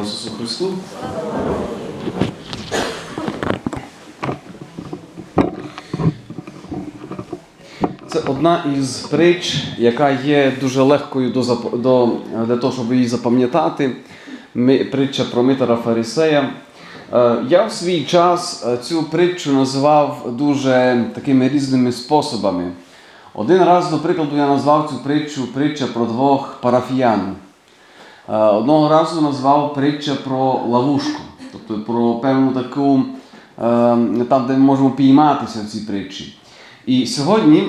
Слава Ісусу Христу! Це одна із притч, яка є дуже легкою до, до, для того, щоб її запам'ятати. Притча про Митара Фарисея. Е, Я в свій час е, цю притчу називав дуже такими різними способами. Один раз, до прикладу, я назвав цю притчу притча про двох парафіян. Е, Одного разу назвав притча про ловушку, тобто про певну таку, е, там, де ми можемо пійматися в цій притчі. І сьогодні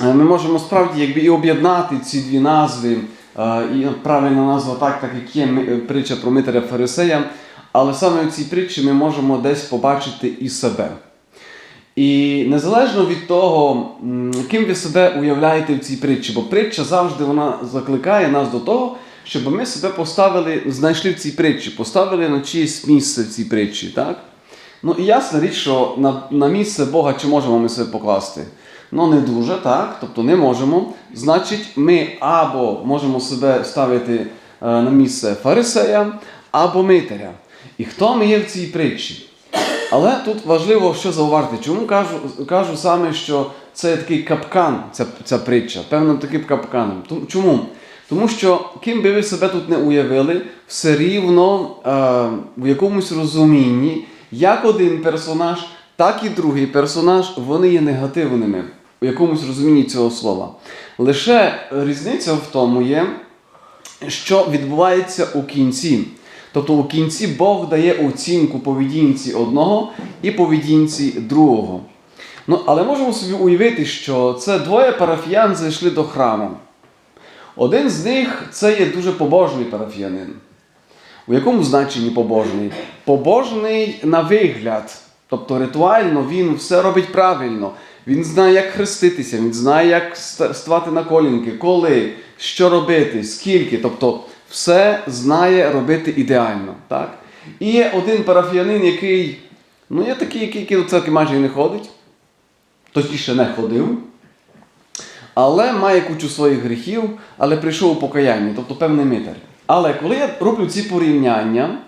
е, ми можемо справді якби, і об'єднати ці дві назви, і правильна назва так, так як є притча про Митаря Фарисея, але саме в цій притчі ми можемо десь побачити і себе. І незалежно від того, ким ви себе уявляєте в цій притчі, бо притча завжди вона закликає нас до того, щоб ми себе поставили, знайшли в цій притчі, поставили на чиєсь місце в цій притчі. Так? Ну і ясна річ, що на, на місце Бога чи можемо ми себе покласти? Ну не дуже, так? Тобто не можемо. Значить, ми або можемо себе ставити е, на місце фарисея, або митаря. І хто ми є в цій притчі? Але тут важливо що зауважити. Чому кажу, кажу саме, що це такий капкан, ця, ця притча, певним таким капканом. Чому? Тому що ким би ви себе тут не уявили, все рівно е, в якомусь розумінні, як один персонаж, так і другий персонаж, вони є негативними у якомусь розумінні цього слова. Лише різниця в тому є, що відбувається у кінці. Тобто у кінці Бог дає оцінку поведінці одного і поведінці другого. Ну, але можемо собі уявити, що це двоє парафіян зайшли до храму. Один з них це є дуже побожний парафіянин. У якому значенні побожний? Побожний на вигляд. Тобто ритуально він все робить правильно. Він знає, як хреститися, він знає, як ста- ставати на колінки, коли, що робити, скільки. Тобто все знає робити ідеально. Так? І є один парафіянин, який, ну, є такий, який, який до церкви майже не ходить, точніше не ходив, але має кучу своїх гріхів, але прийшов у покаяння, тобто певний митар. Але коли я роблю ці порівняння,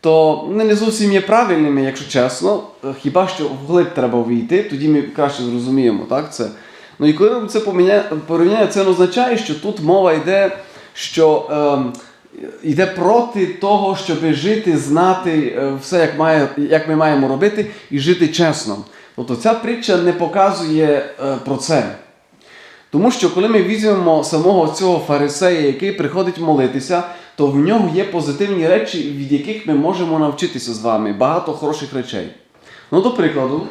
то вони не зовсім є правильними, якщо чесно. Е, Хіба що вглиб треба війти, тоді ми краще зрозуміємо так, це. Ну і коли роблю це порівняння, це не означає, що тут мова йде, що ем, йде проти того, щоб жити, знати е, все, як, має, як ми маємо робити, і жити чесно. Тобто ця притча не показує е, про це. Тому що коли ми візьмемо самого цього фарисея, який приходить молитися, то в нього є позитивні речі, від яких ми можемо навчитися з вами. Багато хороших речей. Ну, до прикладу,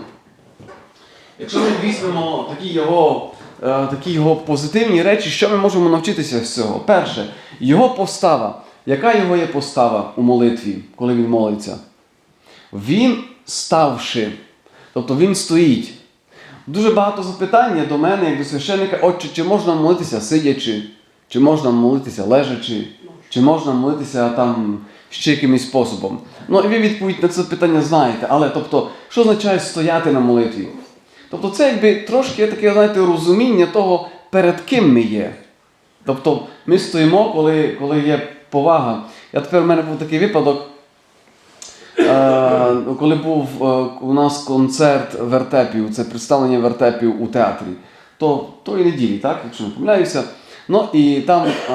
якщо ми візьмемо такі його, е, такі його позитивні речі, що ми можемо навчитися з цього? Перше, його постава. Яка його є постава у молитві, коли він молиться? Він ставши. Тобто він стоїть. Дуже багато запитань є до мене, як до священника, отче, чи можна молитися сидячи, чи можна молитися лежачи, чи можна молитися там ще якимось способом. Ну, і ви відповідь на це питання знаєте. Але тобто, що означає стояти на молитві? Тобто, це якби трошки таке, знаєте, розуміння того, перед ким ми є. Тобто, ми стоїмо, коли, коли є повага. Я тепер у мене був такий випадок. Е, коли був е, у нас концерт вертепів, це представлення вертепів у театрі, то тої неділі, так, якщо не помиляюся. Ну і там е,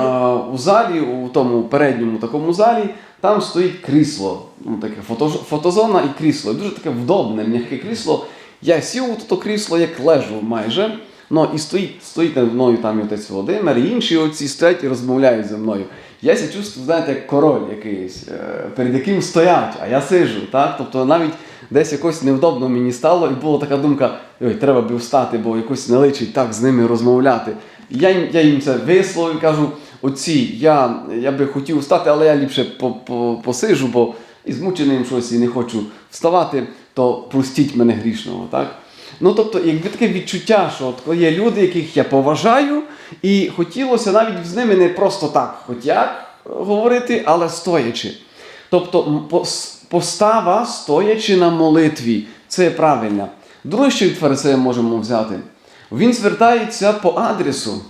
у залі, у тому передньому такому залі, там стоїть крісло. Ну, таке фото, фотозона і крісло. Дуже таке вдобне, м'яке крісло. Я сів у то крісло, як лежу майже. Ну і стоїть, стоїть над мною там і отець Володимир, і інші отці стоять і розмовляють зі мною. Я ся чувствую, знаєте, як король якийсь, е, перед яким стоять, а я сижу. Так? Тобто навіть десь якось невдобно мені стало, і була така думка, ой, треба би встати, бо якось не личить так з ними розмовляти. Я їм, я їм це висловив кажу, отці, я, я би хотів встати, але я ліпше по, по, посижу, бо і змученим щось і не хочу вставати, то простіть мене грішного. Так? Ну, тобто, якби таке відчуття, що от є люди, яких я поважаю, і хотілося навіть з ними не просто так, хоч як говорити, але стоячи. Тобто постава, стоячи на молитві, це правильно. Друге, що від фарисея можемо взяти, він звертається по адресу.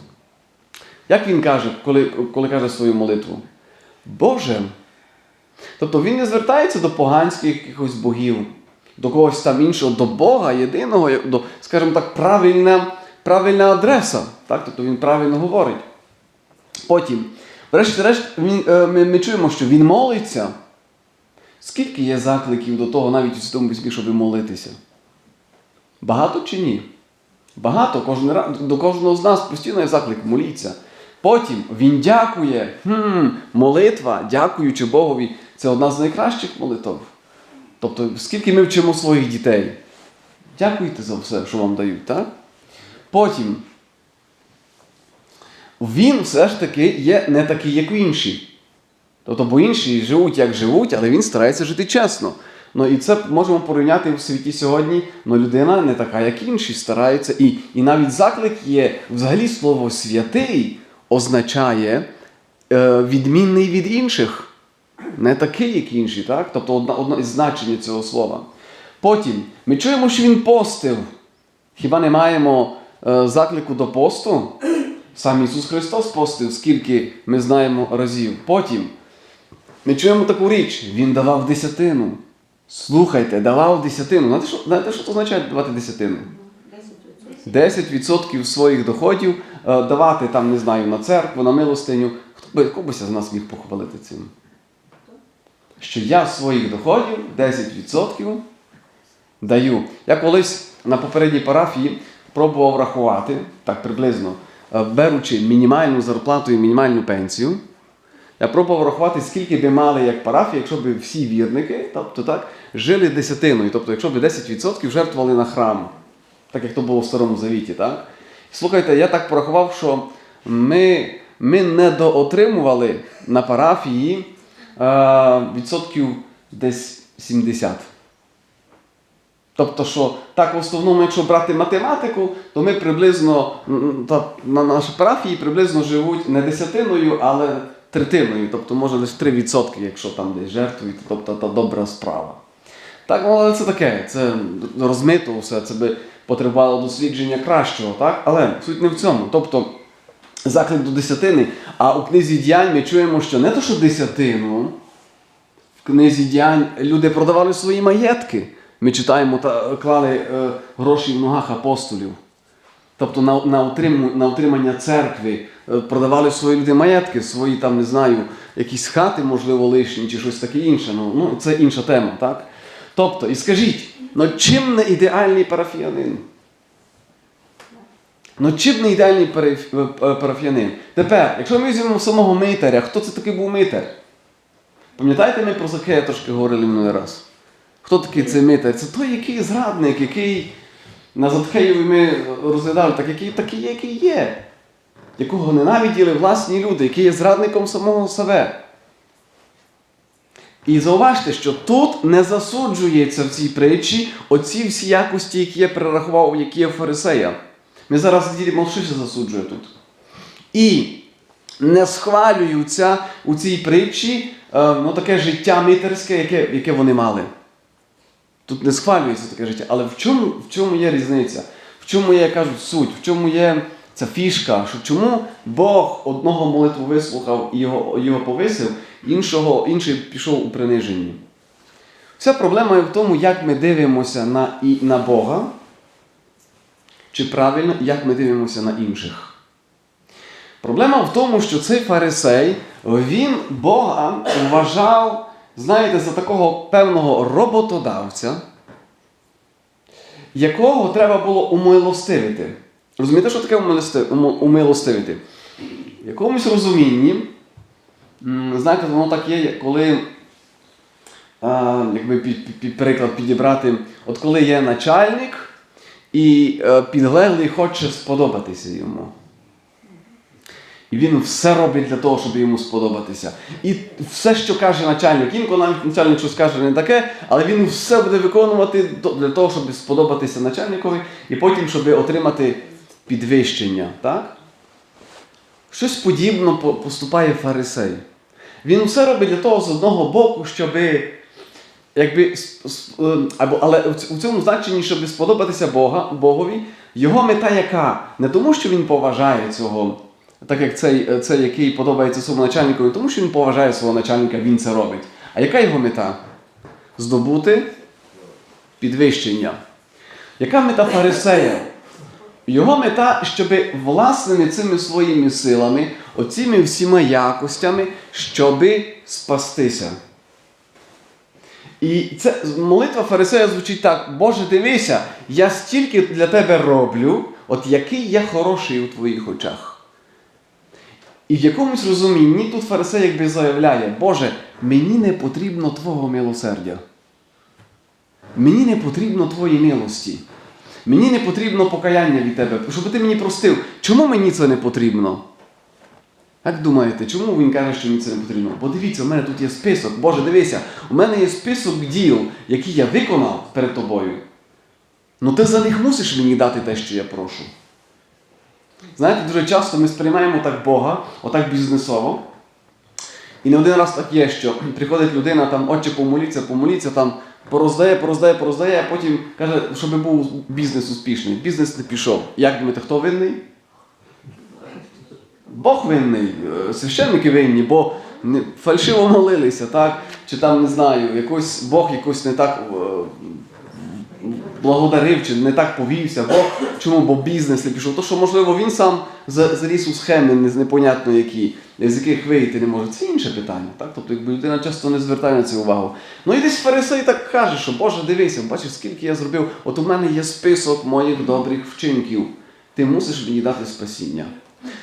Як він каже, коли, коли каже свою молитву? Боже, Тобто він не звертається до поганських якихось богів, до когось там іншого, до Бога єдиного, до, скажімо так, правильна, правильна адреса. Так? Тобто він правильно говорить. Потім, врешті-решт, е, ми, ми чуємо, що він молиться. Скільки є закликів до того, навіть у Святому Письмі, щоб молитися? Багато чи ні? Багато, кожен до кожного з нас постійно є заклик моліться. Потім він дякує. Хм, молитва, дякуючи Богові, це одна з найкращих молитв. Тобто, скільки ми вчимо своїх дітей. Дякуйте за все, що вам дають, так? Потім. Він все ж таки є не такий, як інші. Тобто, бо інші живуть, як живуть, але він старається жити чесно. Ну і це можемо порівняти в світі сьогодні. Ну, людина не така, як інші, старається. І, і навіть заклик є, взагалі слово святий означає е, відмінний від інших. Не такий, як інші, так? Тобто одна, одне із значень цього слова. Потім ми чуємо, що він постив. Хіба не маємо е, заклику до посту? Сам Ісус Христос постив, скільки ми знаємо разів. Потім ми чуємо таку річ, Він давав десятину. Слухайте, давав десятину. Знаєте, що, знаєте, що це означає давати десятину? 10% своїх доходів е, давати там, не знаю, на церкву, на милостиню. Хто би когось з нас міг похвалити цим? Що я своїх доходів 10% даю. Я колись на попередній парафії пробував рахувати, так приблизно, е, беручи мінімальну зарплату і мінімальну пенсію. Я пробував рахувати, скільки би мали як парафії, якщо б всі вірники, тобто так, жили десятиною. Тобто, якщо б 10% жертвували на храм, так як то було в Старому Завіті. Так? Слухайте, я так порахував, що ми, ми недоотримували на парафії відсотків десь 70. Тобто, що так, в основному, якщо брати математику, то ми приблизно на нашій парафії приблизно живуть не десятиною, але третиною. Тобто, може лише 3%, якщо там десь жертвують, тобто та добра справа. Так, ну, але це таке, це розмито все, це би потребувало дослідження кращого, так? Але суть не в цьому. Тобто, заклик до десятини, а у книзі діянь ми чуємо, що не то, що десятину, в книзі діянь люди продавали свої маєтки. Ми читаємо та клали е, гроші в ногах апостолів. Тобто на, на, утрим, на утримання церкви е, продавали свої люди маєтки, свої там, не знаю, якісь хати, можливо, лишні чи щось таке інше. Ну, ну це інша тема, так? Тобто, і скажіть, ну чим не ідеальний парафіянин? Ну чим не ідеальний е, парафіянин? Тепер, якщо ми візьмемо самого митаря, хто це такий був митар? Пам'ятаєте, ми про Закея трошки говорили минулий раз? Хто такий цей митар? Це той, який зрадник, який на Заткеєві ми розглядали, так який такий, який є, якого ненавиділи власні люди, який є зрадником самого себе. І зауважте, що тут не засуджується в цій притчі оці всі якості, які я перерахував, які є в фарисея. Ми зараз ділі Молшиша засуджує тут. І не схвалюються у цій притчі е, ну, таке життя митерське, яке, яке вони мали. Тут не схвалюється таке життя. Але в чому, в чому є різниця? В чому є, кажуть, суть? В чому є ця фішка? Що чому Бог одного молитву вислухав і його, його повисив, іншого, інший пішов у приниженні? Вся проблема є в тому, як ми дивимося на, і, на Бога, чи правильно, як ми дивимося на інших. Проблема в тому, що цей фарисей, він Бога вважав, знаєте, за такого певного роботодавця, якого треба було умилостивити. Розумієте, що таке умилостивити? В якомусь розумінні, знаєте, воно так є, коли, якби під, приклад підібрати, от коли є начальник, і е, підлеглий хоче сподобатися йому. І він все робить для того, щоб йому сподобатися. І все, що каже начальник, інколи навіть начальник щось каже не таке, але він все буде виконувати для того, щоб сподобатися начальникові, і потім, щоб отримати підвищення. Так? Щось подібно поступає фарисей. Він все робить для того, з одного боку, щоби якби, е, або, але у цьому значенні, щоб сподобатися Бога, Богові, його мета яка? Не тому, що він поважає цього, так як цей, е, цей який подобається своєму начальнику, не тому, що він поважає свого начальника, він це робить. А яка його мета? Здобути підвищення. Яка мета фарисея? Його мета, щоб власними цими своїми силами, оціми всіма якостями, щоби спастися. І це молитва фарисея звучить так: Боже, дивися, я стільки для тебе роблю, от який я хороший у твоїх очах. І в якомусь розумінні тут фарисей якби заявляє, Боже, мені не потрібно Твого милосердя. Мені не потрібно Твої милості. Мені не потрібно покаяння від Тебе, щоб ти мені простив. Чому мені це не потрібно? Як думаєте, чому він каже, що мені це не потрібно? Бо дивіться, у мене тут є список. Боже, дивися, у мене є список діл, які я виконав перед тобою. Ну ти за них мусиш мені дати те, що я прошу. Знаєте, дуже часто ми сприймаємо так Бога, отак бізнесово. І не один раз так є, що приходить людина, там, отче, помоліться, помоліться, там, пороздає, пороздає, пороздає, а потім каже, щоб був бізнес успішний. Бізнес не пішов. Як думаєте, хто винний? Бог винний, е, священники винні, бо фальшиво молилися, так? Чи там не знаю, якось Бог якось не так е, благодарив, чи не так повівся. Бог, чому? Бо бізнес не пішов. То, що, можливо, він сам за- заліз у схеми не- непонятно які, з яких вийти не може. Це інше питання. Так? Тобто, якби людина часто не звертає на це увагу. Ну і десь фарисей так каже, що Боже, дивися, бачиш, скільки я зробив. От у мене є список моїх добрих вчинків. Ти мусиш мені дати спасіння.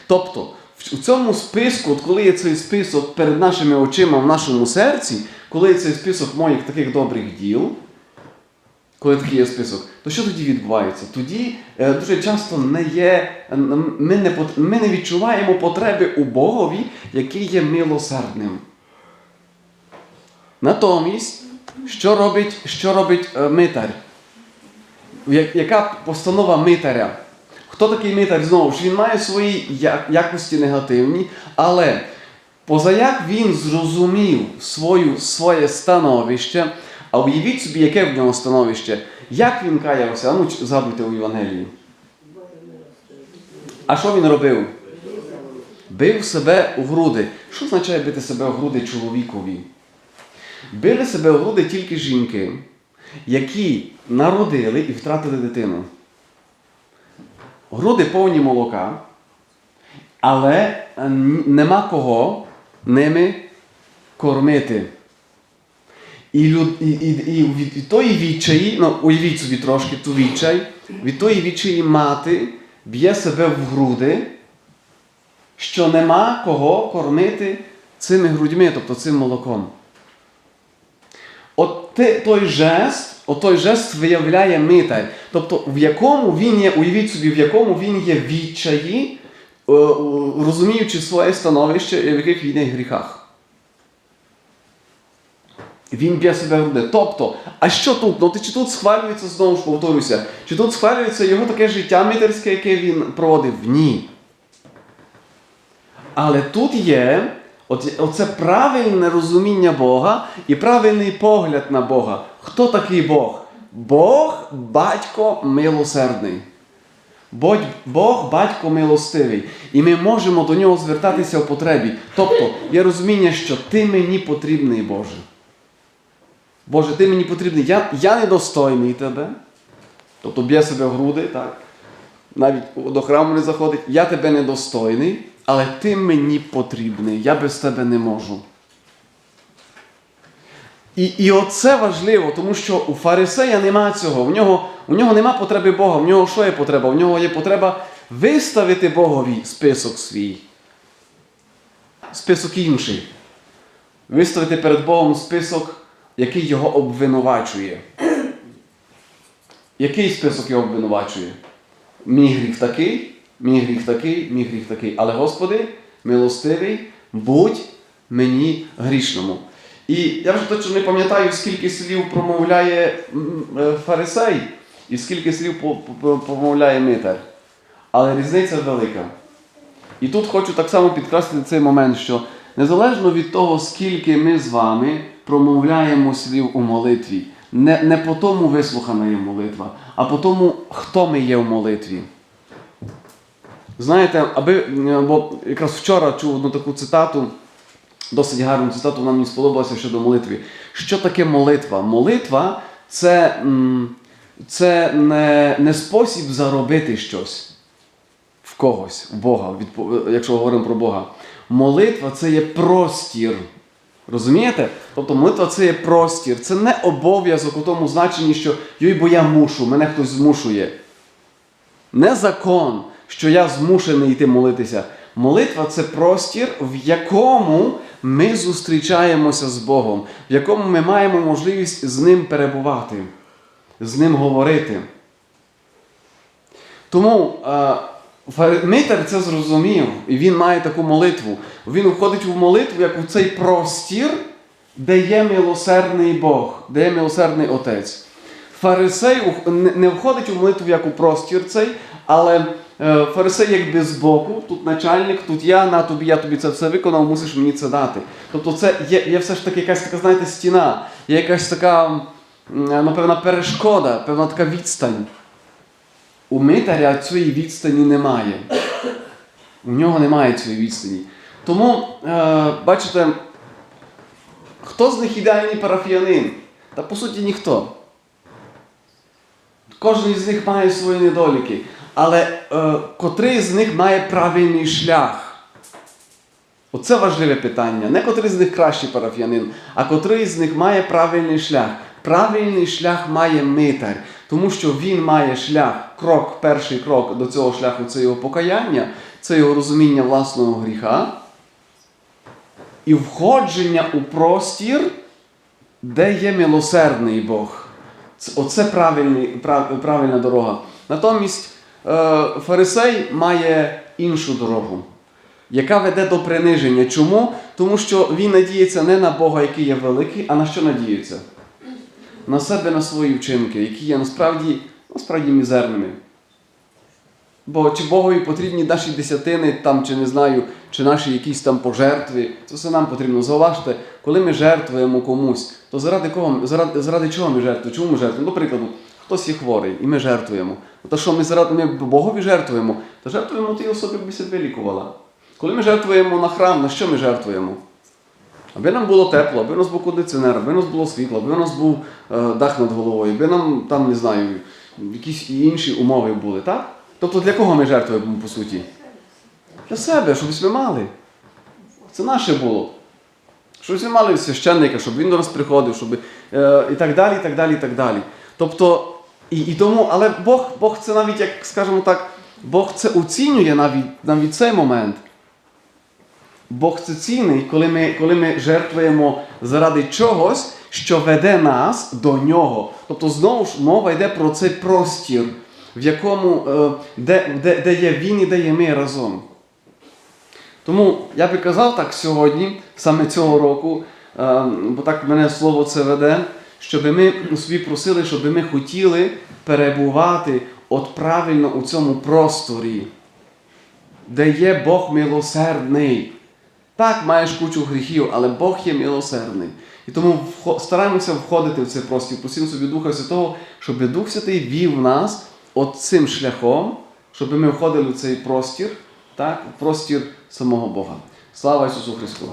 Тобто, у цьому списку, от коли є цей список перед нашими очима в нашому серці, коли є цей список моїх таких добрих діл, коли такий є список, то що тоді відбувається? Тоді е, дуже часто не є, ми, не, ми не відчуваємо потреби у Богові, який є милосердним. Натомість, що робить, що робить е, митар? Яка постанова митаря? Хто такий митар? Знову ж він має свої якості негативні, але позаяк він зрозумів свою, своє становище, а уявіть собі, яке в нього становище, як він каявся, ну згадуйте у Євангелії. А що він робив? Бив себе у груди. Що означає бити себе у груди чоловікові? Били себе у груди тільки жінки, які народили і втратили дитину. Груди повні молока, але е, нема кого ними кормити. І, люд, і, і, і від, тої відчаї, ну уявіть собі трошки ту відчай, від тої відчаї мати б'є себе в груди, що нема кого кормити цими грудьми, тобто цим молоком. От той жест, от той жест виявляє митар. Тобто, в якому він є, уявіть собі, в якому він є відчаї, е, розуміючи своє становище, і в яких він є гріхах. Він б'є себе в груди. Тобто, а що тут? Ну, чи тут схвалюється, знову ж повторюся, чи тут схвалюється його таке життя митерське, яке він проводив? Ні. Але тут є оце правильне розуміння Бога і правильний погляд на Бога. Хто такий Бог? Бог батько милосердний. Бог, батько милостивий. І ми можемо до нього звертатися в потребі. Тобто є розуміння, що ти мені потрібний, Боже. Боже, ти мені потрібний. Я, я недостойний тебе. Тобто б'є себе в груди, так? Навіть до храму не заходить. Я тебе недостойний, але ти мені потрібний. Я без тебе не можу. І, і оце важливо, тому що у фарисея нема цього. В нього, у нього нема потреби Бога. В нього що є потреба? В нього є потреба виставити Богові список свій. Список інший. Виставити перед Богом список, який його обвинувачує. Який список його обвинувачує? Мій гріх такий, мій гріх такий, мій гріх такий. Але Господи, милостивий, будь мені грішному. І я вже точно не пам'ятаю, скільки слів промовляє е, фарисей і скільки слів промовляє митар. Але різниця велика. І тут хочу так само підкреслити цей момент, що незалежно від того, скільки ми з вами промовляємо слів у молитві, не, не по тому вислухана є молитва, а по тому, хто ми є в молитві. Знаєте, аби, бо якраз вчора чув одну таку цитату, досить гарну цитату, вона мені сподобалася щодо молитви. Що таке молитва? Молитва це, це не, не спосіб заробити щось в когось, в Бога, якщо говоримо про Бога. Молитва це є простір. Розумієте? Тобто молитва це є простір, це не обов'язок у тому значенні, що йой, бо я мушу, мене хтось змушує. Не закон, що я змушений йти молитися. Молитва це простір, в якому ми зустрічаємося з Богом, в якому ми маємо можливість з Ним перебувати, з Ним говорити. Тому е, Митер це зрозумів, і він має таку молитву. Він входить в молитву, як у цей простір, де є милосердний Бог, де є милосердний Отець. Фарисей не- входить у молитву як у простір цей, але е, фарисей якби збоку, тут начальник, тут я, на тобі, я тобі це все виконав, мусиш мені це дати. Тобто це є, є все ж таки якась така, знаєте, стіна, є якась така, напевно, перешкода, певна така відстань. У митаря цієї відстані немає. У нього немає цієї відстані. Тому, е, бачите, хто з них ідеальний парафіянин? Та по суті ніхто. Кожен з них має свої недоліки. Але е, котрий з них має правильний шлях? Оце важливе питання. Не котрий з них кращий парафіянин, а котрий з них має правильний шлях. Правильний шлях має митар, тому що він має шлях, крок, перший крок до цього шляху це його покаяння, це його розуміння власного гріха і входження у простір, де є милосердний Бог. Оце правильний, прав- правильна дорога. Натомість е, фарисей має іншу дорогу, яка веде до приниження. Чому? Тому що він надіється не на Бога, який є великий, а на що надіється? На себе, на свої вчинки, які є насправді, насправді мізерними. Бо чи Богові потрібні наші десятини, там, чи не знаю, чи наші якісь там пожертви, це все нам потрібно. Зауважте, коли ми жертвуємо комусь, то заради кого, заради, заради чого ми жертвуємо? Чому ми жертвуємо? До прикладу, хтось є хворий, і ми жертвуємо. Та що ми заради ми Богові жертвуємо? Та жертвуємо тій особі, аби себе лікувала. Коли ми жертвуємо на храм, на що ми жертвуємо? Аби нам було тепло, аби у нас був кондиціонер, аби у нас було світло, аби у нас був е, дах над головою, аби нам там, не знаю, якісь інші умови були, так? Тобто для кого ми жертвуємо по суті? Для себе, щоб ми мали. Це наше було. Щоб ми мали священника, щоб він до нас приходив, щоб е, і так далі, і так далі, і так далі. Тобто, і, і тому, але Бог, Бог це навіть, як скажімо так, Бог це оцінює навіть, навіть цей момент. Бог це цінний, коли ми, коли ми жертвуємо заради чогось, що веде нас до нього. Тобто, знову ж мова йде про цей простір, в якому, е, де, де, де є він і де є ми разом. Тому я би казав так сьогодні, саме цього року, е, бо так мене слово це веде, щоб ми собі просили, щоб ми хотіли перебувати от правильно у цьому просторі, де є Бог милосердний. Так, маєш кучу гріхів, але Бог є милосердний. І тому стараємося входити в цей простір, постійно собі Духа Святого, щоб Дух Святий вів нас от цим шляхом, щоб ми входили в цей простір, так, простір самого Бога. Слава Ісусу Христу!